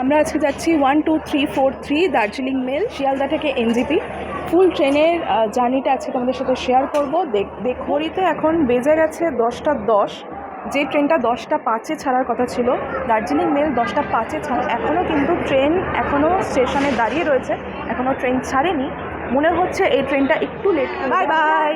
আমরা আজকে যাচ্ছি one two three four three Darjeeling mail Sealdah থেকে এনজিপি ফুল ট্রেনের জার্নিটা আজকে তোমাদের সাথে শেয়ার করব। দেখ দেখ ঘড়িতে এখন বেজে গেছে দশটা দশ। যে ট্রেনটা দশটা পাঁচে ছাড়ার কথা ছিল দার্জিলিং মেল দশটা পাঁচে ছাড় এখনও কিন্তু ট্রেন এখনও স্টেশনে দাঁড়িয়ে রয়েছে। এখনও ট্রেন ছাড়েনি। মনে হচ্ছে এই ট্রেনটা একটু লেট বাই বাই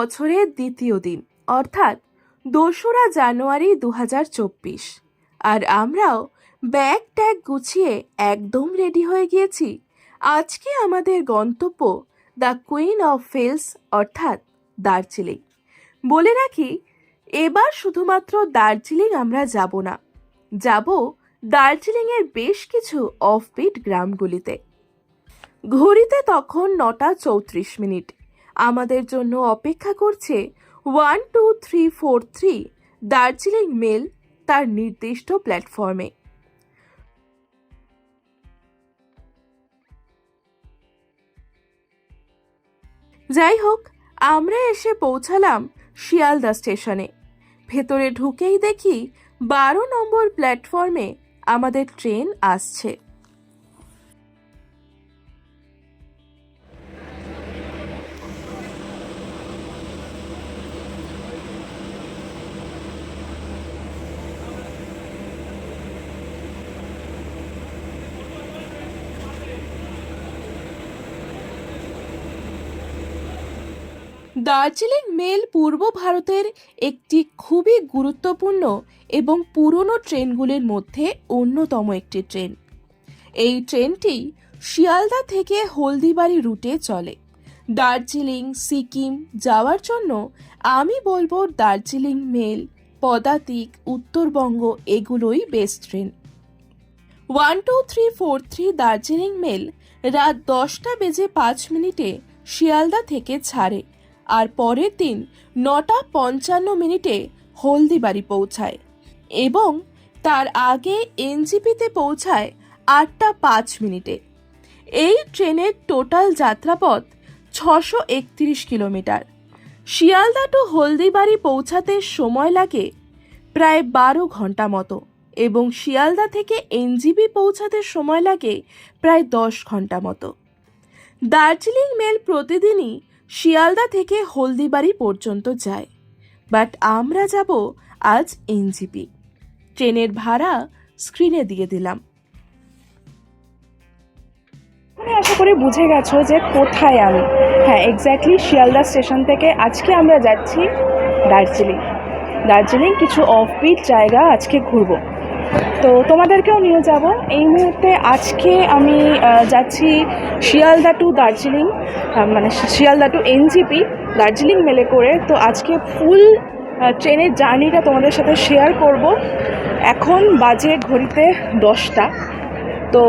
বছরের দ্বিতীয় দিন, অর্থাৎ দোসরা জানুয়ারি দু আর আমরাও ব্যাগ ট্যাগ গুছিয়ে একদম রেডি হয়ে গিয়েছি। আজকে আমাদের গন্তব্য দ্য কুইন অফ ফিলস, অর্থাৎ দার্জিলিং। বলে রাখি, এবার শুধুমাত্র দার্জিলিং আমরা যাব না, যাব দার্জিলিংয়ের বেশ কিছু অফবিট গ্রামগুলিতে। ঘড়িতে তখন নটা চৌত্রিশ মিনিট। আমাদের জন্য অপেক্ষা করছে one two three four three Darjeeling mail তার নির্দিষ্ট প্ল্যাটফর্মে। যাই হোক, আমরা এসে পৌঁছালাম শিয়ালদা স্টেশনে। ভেতরে ঢুকেই দেখি বারো নম্বর প্ল্যাটফর্মে আমাদের ট্রেন আসছে। দার্জিলিং মেল পূর্ব ভারতের একটি খুবই গুরুত্বপূর্ণ এবং পুরনো ট্রেনগুলির মধ্যে অন্যতম একটি ট্রেন। এই ট্রেনটি শিয়ালদা থেকে হলদিবাড়ি রুটে চলে। দার্জিলিং, সিকিম যাওয়ার জন্য আমি বলব দার্জিলিং মেল, পদাতিক, উত্তরবঙ্গ এগুলোই best train one two three four three Darjeeling mail রাত দশটা বেজে পাঁচ মিনিটে শিয়ালদা থেকে ছাড়ে। আর পরের দিন নটা পঞ্চান্ন মিনিটে হলদিবাড়ি পৌঁছায় এবং তার আগে এনজিপিতে পৌঁছায় আটটা পাঁচ মিনিটে। এই ট্রেনের টোটাল যাত্রাপথ ছশো একত্রিশ কিলোমিটার। শিয়ালদা টু হলদিবাড়ি পৌঁছাতে সময় লাগে প্রায় বারো ঘণ্টা মতো এবং শিয়ালদা থেকে এনজিবি পৌঁছাতে সময় লাগে প্রায় দশ ঘণ্টা মতো। দার্জিলিং মেল প্রতিদিনই শিয়ালদা থেকে হলদিবাড়ি পর্যন্ত যায়। বাট আমরা যাব আজ এনজিপি। ট্রেনের ভাড়া স্ক্রিনে দিয়ে দিলাম। এখানে আশা করি বুঝে গেছো যে কোথায় আমি। হ্যাঁ এক্স্যাক্টলি শিয়ালদা স্টেশন থেকে আজকে আমরা যাচ্ছি দার্জিলিং। দার্জিলিং কিছু অফবিট জায়গা আজকে ঘুরবো। তো তোমাদেরকেও নিয়ে যাব। এই মুহূর্তে আজকে আমি যাচ্ছি শিয়ালদা টু দার্জিলিং মানে শিয়ালদা টু এনজিপি, দার্জিলিং মেলে করে। তো আজকে ফুল ট্রেনের জার্নিটা তোমাদের সাথে শেয়ার করব। এখন বাজে ঘড়িতে দশটা। তো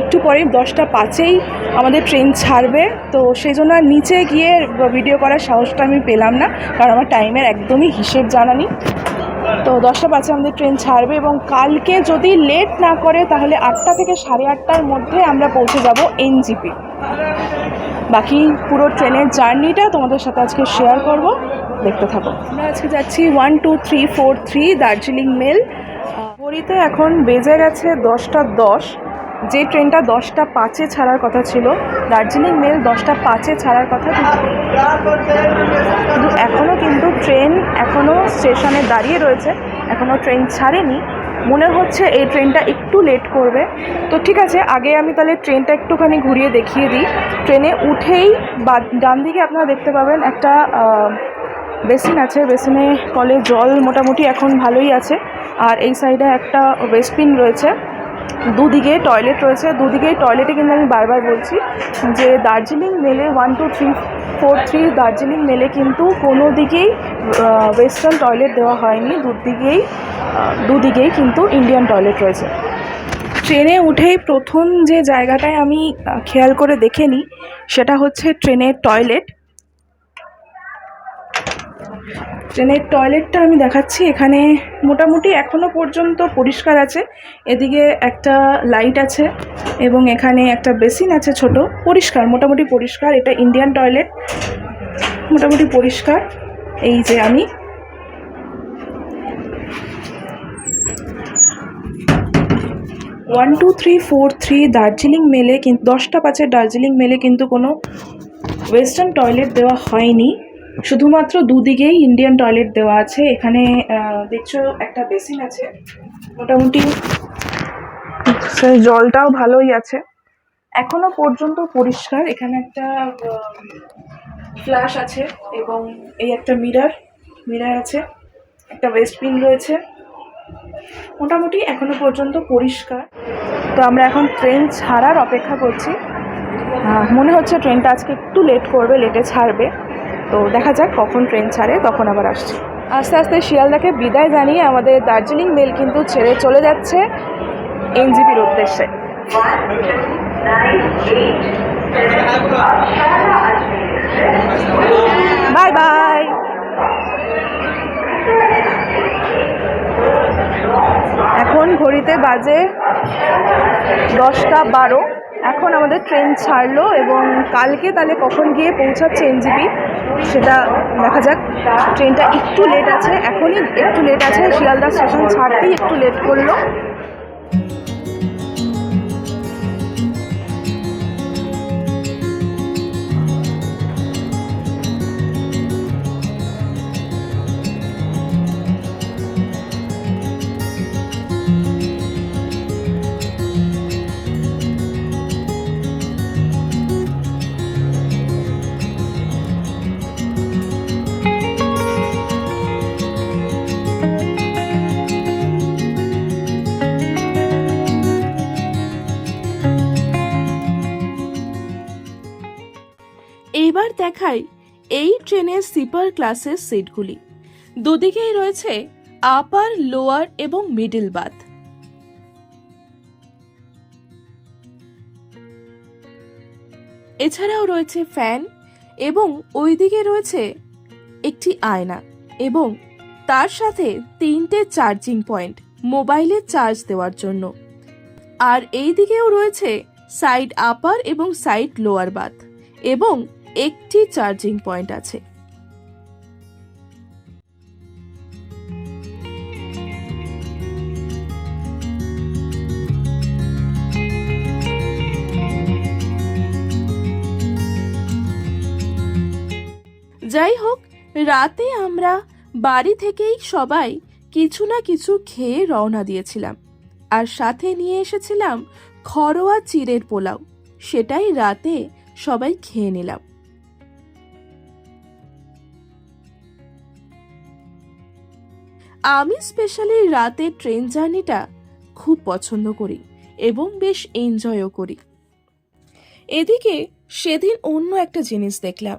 একটু পরে দশটা পাঁচেই আমাদের ট্রেন ছাড়বে। তো সেই জন্য নিচে গিয়ে ভিডিও করার সাহসটা আমি পেলাম না, কারণ আমার টাইমের একদমই হিসেব জানা নেই। তো দশটা পাঁচে আমাদের ট্রেন ছাড়বে এবং কালকে যদি লেট না করে, তাহলে আটটা থেকে সাড়ে আটটার মধ্যে আমরা পৌঁছে যাব এনজিপি বাকি পুরো ট্রেনের জার্নিটা তোমাদের সাথে আজকে শেয়ার করব। দেখতে থাকো। আমরা আজকে যাচ্ছি one two three four three Darjeeling mail. ঘড়িতে এখন বেজে গেছে দশটা দশ। যে ট্রেনটা দশটা পাঁচে ছাড়ার কথা ছিল, দার্জিলিং মেল দশটা পাঁচে ছাড়ার কথা কিন্তু এখনও কিন্তু ট্রেন এখনও স্টেশনে দাঁড়িয়ে রয়েছে। এখনও ট্রেন ছাড়েনি। মনে হচ্ছে এই ট্রেনটা একটু লেট করবে। তো ঠিক আছে, আগে আমি তাহলে ট্রেনটা একটুখানি ঘুরিয়ে দেখিয়ে দিই। ট্রেনে উঠেই বা ডান দিকে আপনারা দেখতে পাবেন একটা বেসিন আছে। বেসিনে কলে জল মোটামুটি এখন ভালোই আছে। আর এই সাইডে একটা ওয়েস্টবিন রয়েছে। দুদিকে টয়লেট রয়েছে। দুদিকেই টয়লেটে কিন্তু আমি বারবার বলছি যে দার্জিলিং মেলে one two three four three Darjeeling মেলে কিন্তু কোনো দিকেই ওয়েস্টার্ন টয়লেট দেওয়া হয়নি। দুদিকেই দুদিকেই কিন্তু ইন্ডিয়ান টয়লেট রয়েছে। ট্রেনে উঠেই প্রথম যে জায়গাটায় আমি খেয়াল করে দেখে নিই, সেটা হচ্ছে ট্রেনের টয়লেট ট্রেনের টয়লেটটা আমি দেখাচ্ছি। এখানে মোটামুটি এখনও পর্যন্ত পরিষ্কার আছে। এদিকে একটা লাইট আছে এবং এখানে একটা বেসিন আছে ছোট। পরিষ্কার, মোটামুটি পরিষ্কার। এটা ইন্ডিয়ান টয়লেট। মোটামুটি পরিষ্কার। এই যে আমি। One, two, three, four, three Darjeeling মেলে কিন্তু দশটা পাঁচের দার্জিলিং মেলে কিন্তু কোনো ওয়েস্টার্ন টয়লেট দেওয়া হয়নি। শুধুমাত্র দুদিকেই ইন্ডিয়ান টয়লেট দেওয়া আছে। এখানে দেখছ, একটা বেসিন আছে। মোটামুটি জলটাও ভালোই আছে। এখনও পর্যন্ত পরিষ্কার। এখানে একটা ফ্ল্যাশ আছে এবং এই একটা মিরার মিরার আছে। একটা ওয়েস্টবিন রয়েছে। মোটামুটি এখনও পর্যন্ত পরিষ্কার। তো আমরা এখন ট্রেন ছাড়ার অপেক্ষা করছি। মনে হচ্ছে ট্রেনটা আজকে একটু লেট করবে লেটে ছাড়বে। তো দেখা যাক কখন ট্রেন ছাড়ে, তখন আবার আসছে। আস্তে আস্তে শিয়ালদাকে বিদায় জানিয়ে আমাদের দার্জিলিং মেল কিন্তু ছেড়ে চলে যাচ্ছে এনজিপির উদ্দেশ্যে। Bye bye. এখন ঘড়িতে বাজে দশটা বারো। এখন আমাদের ট্রেন ছাড়লো এবং কালকে তাহলে কখন গিয়ে পৌঁছাচ্ছে এনজিপি, সেটা দেখা যাক। ট্রেনটা একটু লেট আছে, এখনই একটু লেট আছে, শিয়ালদা স্টেশন ছাড়তেই একটু লেট করল। দেখাই এই ট্রেনের স্লিপার ক্লাসের সিটগুলি। দুদিকেই রয়েছে আপার, লোয়ার এবং মিডল বাথ। এছাড়াও রয়েছে ফ্যান এবং ওইদিকে রয়েছে একটি আয়না এবং তার সাথে তিনটে চার্জিং পয়েন্ট মোবাইলে চার্জ দেওয়ার জন্য। আর এই দিকেও রয়েছে সাইড আপার এবং সাইড লোয়ার বাথ এবং একটি চার্জিং পয়েন্ট আছে। যাই হোক, রাতে আমরা বাড়ি থেকেই সবাই কিছু না কিছু খেয়ে রওনা দিয়েছিলাম। আর সাথে নিয়ে এসেছিলাম ঘরোয়া চিড়ের পোলাও। সেটাই রাতে সবাই খেয়ে নিলাম। আমি স্পেশালি রাতের ট্রেন জার্নিটা খুব পছন্দ করি এবং বেশ এনজয়ও করি। এদিকে সেদিন অন্য একটা জিনিস দেখলাম।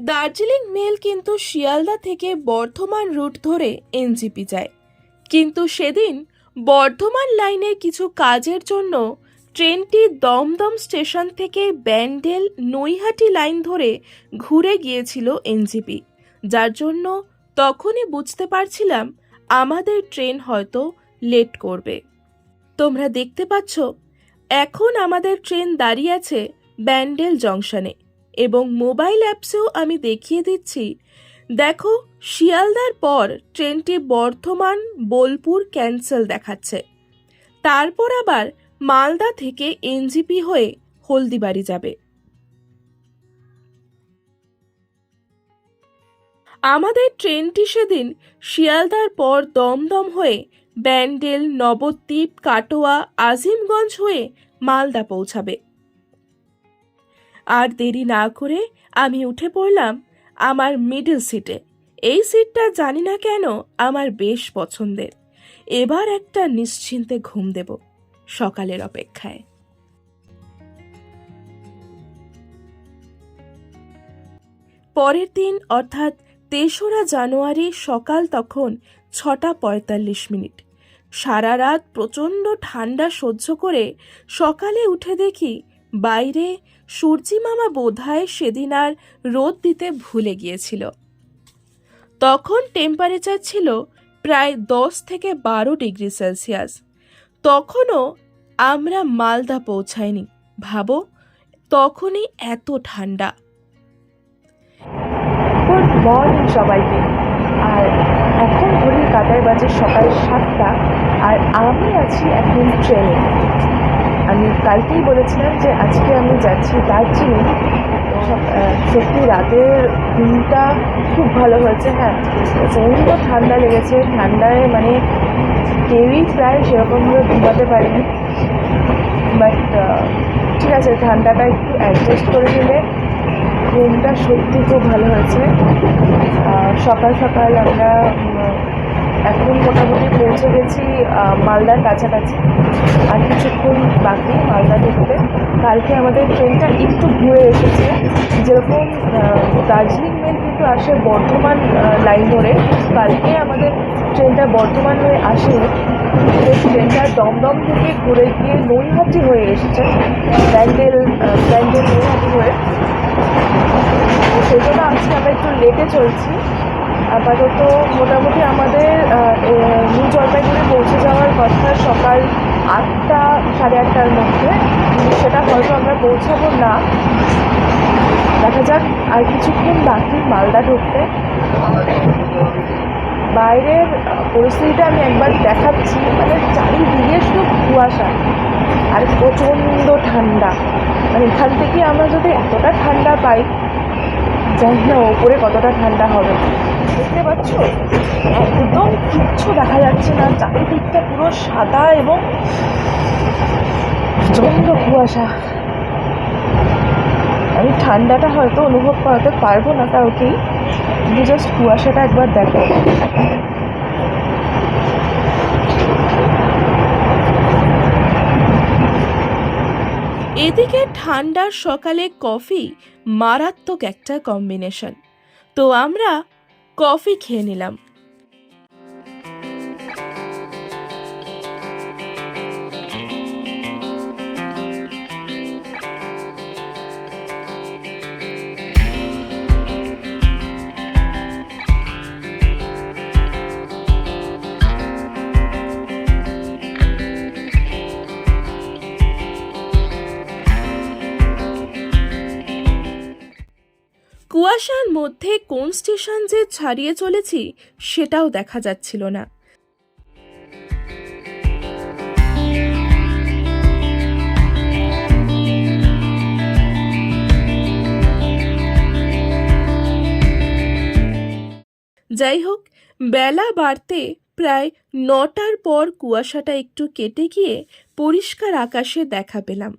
দার্জিলিং মেল কিন্তু শিয়ালদা থেকে বর্ধমান রুট ধরে এনজিপি যায়। কিন্তু সেদিন বর্ধমান লাইনে কিছু কাজের জন্য ট্রেনটি দমদম স্টেশন থেকে ব্যান্ডেল নৈহাটি লাইন ধরে ঘুরে গিয়েছিল এনজিপি, যার জন্য তখনই বুঝতে পারছিলাম আমাদের ট্রেন হয়তো লেট করবে। তোমরা দেখতে পাচ্ছ, এখন আমাদের ট্রেন দাঁড়িয়ে আছে ব্যান্ডেল জংশনে এবং মোবাইল অ্যাপসেও আমি দেখিয়ে দিচ্ছি, দেখো শিয়ালদার পর ট্রেনটি বর্ধমান, বোলপুর ক্যান্সেল দেখাচ্ছে। তারপর আবার মালদা থেকে এনজিপি হয়ে হলদিবাড়ি যাবে। আমাদের ট্রেনটি সেদিন শিয়ালদার পর দমদম হয়ে ব্যান্ডেল, নবদ্বীপ, কাটোয়া, আজিমগঞ্জ হয়ে মালদা পৌঁছাবে। আর দেরি না করে আমি উঠে পড়লাম আমার মিডল সিটে এই সিটটা জানি না কেন আমার বেশ পছন্দের। এবার একটা নিশ্চিন্তে ঘুম দেব সকালের অপেক্ষায়। পরের দিন অর্থাৎ তেসরা জানুয়ারি সকাল তখন ছটা পঁয়তাল্লিশ মিনিট। সারা রাত প্রচণ্ড ঠান্ডা সহ্য করে সকালে উঠে দেখি বাইরে সূর্যি মামা বোধহয় সেদিন আর রোদ দিতে ভুলে গিয়েছিল। তখন টেম্পারেচার ছিল প্রায় দশ থেকে বারো ডিগ্রি সেলসিয়াস। তখনও আমরা মালদা পৌঁছাইনি। ভাবো, তখনই এত ঠান্ডা মর্নিং সবাইকে। আর এখন ঘড়ির কাটার বাজে সকাল সাতটা, আর আমি আছি এখন ট্রেনে। আমি কালকেই বলেছিলাম যে আজকে আমি যাচ্ছি দার্জিলিং। সত্যি রাতের ঘুমটা খুব ভালো হয়েছে হ্যাঁ। প্রচণ্ড ঠান্ডা লেগেছে। ঠান্ডায় মানে কেউই প্রায় সেরকমভাবে ঘুমাতে পারেনি। বাট ঠিক আছে, ঠান্ডাটা একটু অ্যাডজাস্ট করে নিলে ঘুমটা সত্যি খুব ভালো হয়েছে। সকাল সকাল আমরা এখন মোটামুটি পৌঁছে গেছি মালদার কাছাকাছি। আর কিছুক্ষণ বাকি মালদা ঢুকতে কালকে আমাদের ট্রেনটা একটু ঘুরে এসেছে। যেরকম দার্জিলিং মেল কিন্তু আসে বর্ধমান লাইন ধরে। কালকে আমাদের ট্রেনটা বর্ধমান হয়ে সেই ট্রেনটা দমদম থেকে ঘুরে গিয়ে নৈহাটি হয়ে এসেছে। ব্যান্ডেল ব্যান্ডেল নৈহাটি হয়ে। সেই জন্য আজকে আমরা একটু লেটে চলছি। আপাতত মোটামুটি আমাদের নিউ জলপাইগুড়ি পৌঁছে যাওয়ার কথা সকাল আটটা, সাড়ে আটটার মধ্যে। সেটা হয়তো আমরা পৌঁছাবো না। দেখা যাক, আর কিছুক্ষণ বাকি মালদা ঢুকতে। বাইরের পরিস্থিতিটা আমি একবার দেখাচ্ছি। মানে চারিদিকে শুধু কুয়াশা আর প্রচণ্ড ঠান্ডা। মানে এখান থেকে আমরা যদি এতটা ঠান্ডা পাই জানি না, ওপরে কতটা ঠান্ডা হবে? দেখতে পাচ্ছ? একদম কিচ্ছু দেখা যাচ্ছে না। চারিদিকটা পুরো সাদা এবং প্রচণ্ড কুয়াশা। আমি ঠান্ডাটা হয়তো অনুভব করাতে পারব না কাউকেই কিন্তু জাস্ট কুয়াশাটা একবার দেখো। এদিকে ঠান্ডার সকালে কফি মারাত্মক একটা কম্বিনেশন তো আমরা কফি খেয়ে নিলাম। মধ্যে কোন স্টেশন যে ছাড়িয়ে চলেছি সেটাও দেখা যাচ্ছিল না। যাই হোক, বেলা বাড়তে প্রায় নটার পর কুয়াশাটা একটু কেটে গিয়ে পরিষ্কার আকাশে দেখা পেলাম,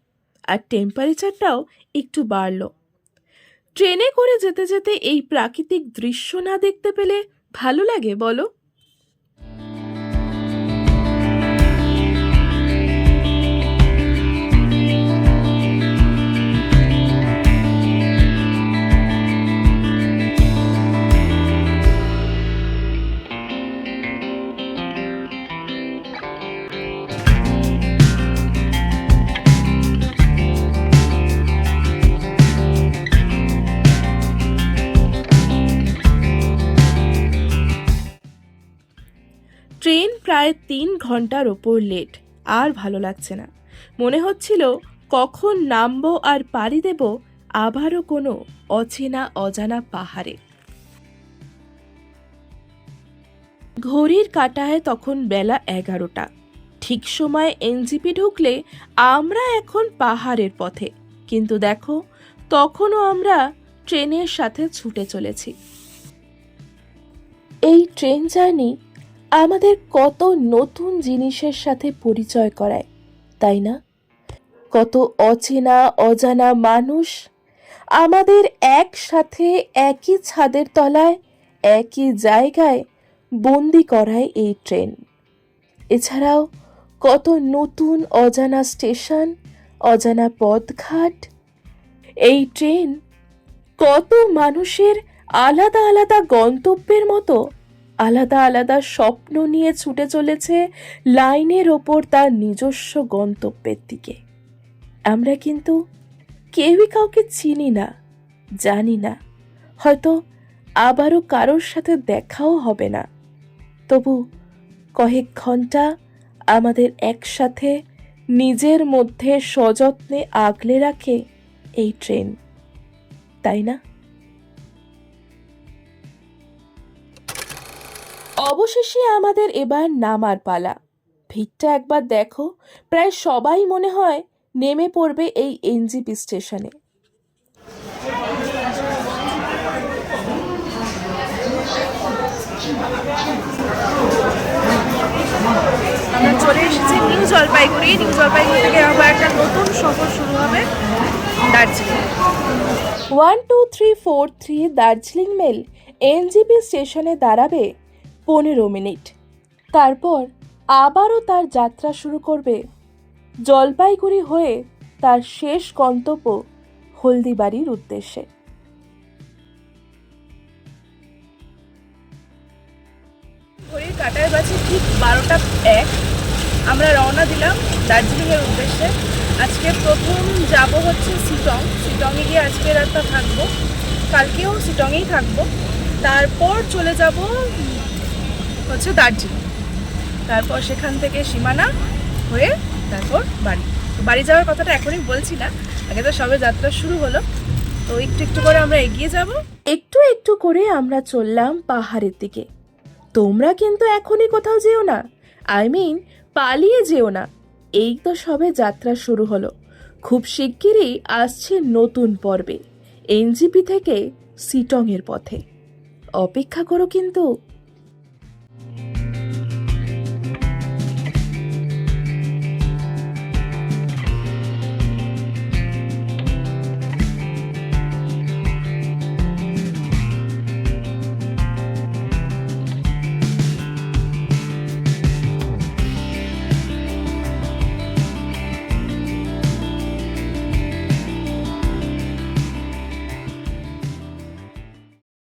আর টেম্পারেচারটাও একটু বাড়লো। ট্রেনে করে যেতে যেতে এই প্রাকৃতিক দৃশ্য না দেখতে পেলে ভালো লাগে বলো? প্রায় তিন ঘণ্টার ওপর লেট, আর ভালো লাগছে না। মনে হচ্ছিল, কখন নামবো আর পাড়ি দেব আবারও কোনো অচেনা অজানা পাহাড়ে। ঘড়ির কাটায় তখন বেলা এগারোটা। ঠিক সময় এনজিপি ঢুকলে আমরা এখন পাহাড়ের পথে, কিন্তু দেখো, তখনও আমরা ট্রেনের সাথে ছুটে চলেছি। এই ট্রেন জার্নি আমাদের কত নতুন জিনিসের সাথে পরিচয় করায়, তাই না? কত অচেনা, অজানা মানুষ আমাদের একসাথে একই ছাদের তলায়, একই জায়গায় বন্দি করায় এই ট্রেন। এছাড়াও কত নতুন অজানা স্টেশন, অজানা পথঘাট। এই ট্রেন কত মানুষের আলাদা আলাদা গন্তব্যের মতো আলাদা আলাদা স্বপ্ন নিয়ে ছুটে চলেছে লাইনের ওপর তার নিজস্ব গন্তব্যের দিকে। আমরা কিন্তু কেউই কাউকে চিনি না, জানি না। হয়তো আবারও কারোর সাথে দেখাও হবে না। তবু কয়েক ঘণ্টা আমাদের একসাথে নিজের মধ্যে সযত্নে আগলে রাখে এই ট্রেন, তাই না? অবশেষে আমাদের এবার নামার পালা। ভিড়টা একবার দেখো প্রায় সবাই মনে হয় নেমে পড়বে এই এনজিপি স্টেশনে। আমরা চলে এসেছি নিউ জলপাইগুড়ি। নিউ জলপাইগুড়ি থেকে আবার একটা নতুন সফর শুরু হবে Darjeeling. One two three four three Darjeeling mail NJP স্টেশনে দাঁড়াবে পনেরো মিনিট। তারপর আবারও তার যাত্রা শুরু করবে। জলপাইগুড়ি হয়ে তার শেষ গন্তব্য হলদিবাড়ির উদ্দেশ্যে। ঘড়ির কাটায় বাজে ঠিক বারোটা এক। আমরা রওনা দিলাম দার্জিলিংয়ের উদ্দেশ্যে। আজকে প্রথম যাব হচ্ছে সিটং। সিটংয়ে গিয়ে আজকে রাতটা থাকব। কালকেও সিটংয়েই থাকব। তারপর চলে যাব হচ্ছে দার্জিলিং। তারপর সেখান থেকে সীমানা হয়ে তারপর বাড়ি। বাড়ি যাওয়ার কথাটা এখনই বলছি না, আগে তো সবে যাত্রা শুরু হলো। তো একটু একটু করে আমরা এগিয়ে যাব। একটু একটু করে আমরা চললাম পাহাড়ের দিকে। তোমরা কিন্তু এখনই কোথাও যেও না। আই মিন পালিয়ে যেও না। এই তো সবে যাত্রা শুরু হলো। খুব শিগগিরই আসছে নতুন পর্বে, এনজিপি থেকে সিটংয়ের পথে। অপেক্ষা করো কিন্তু।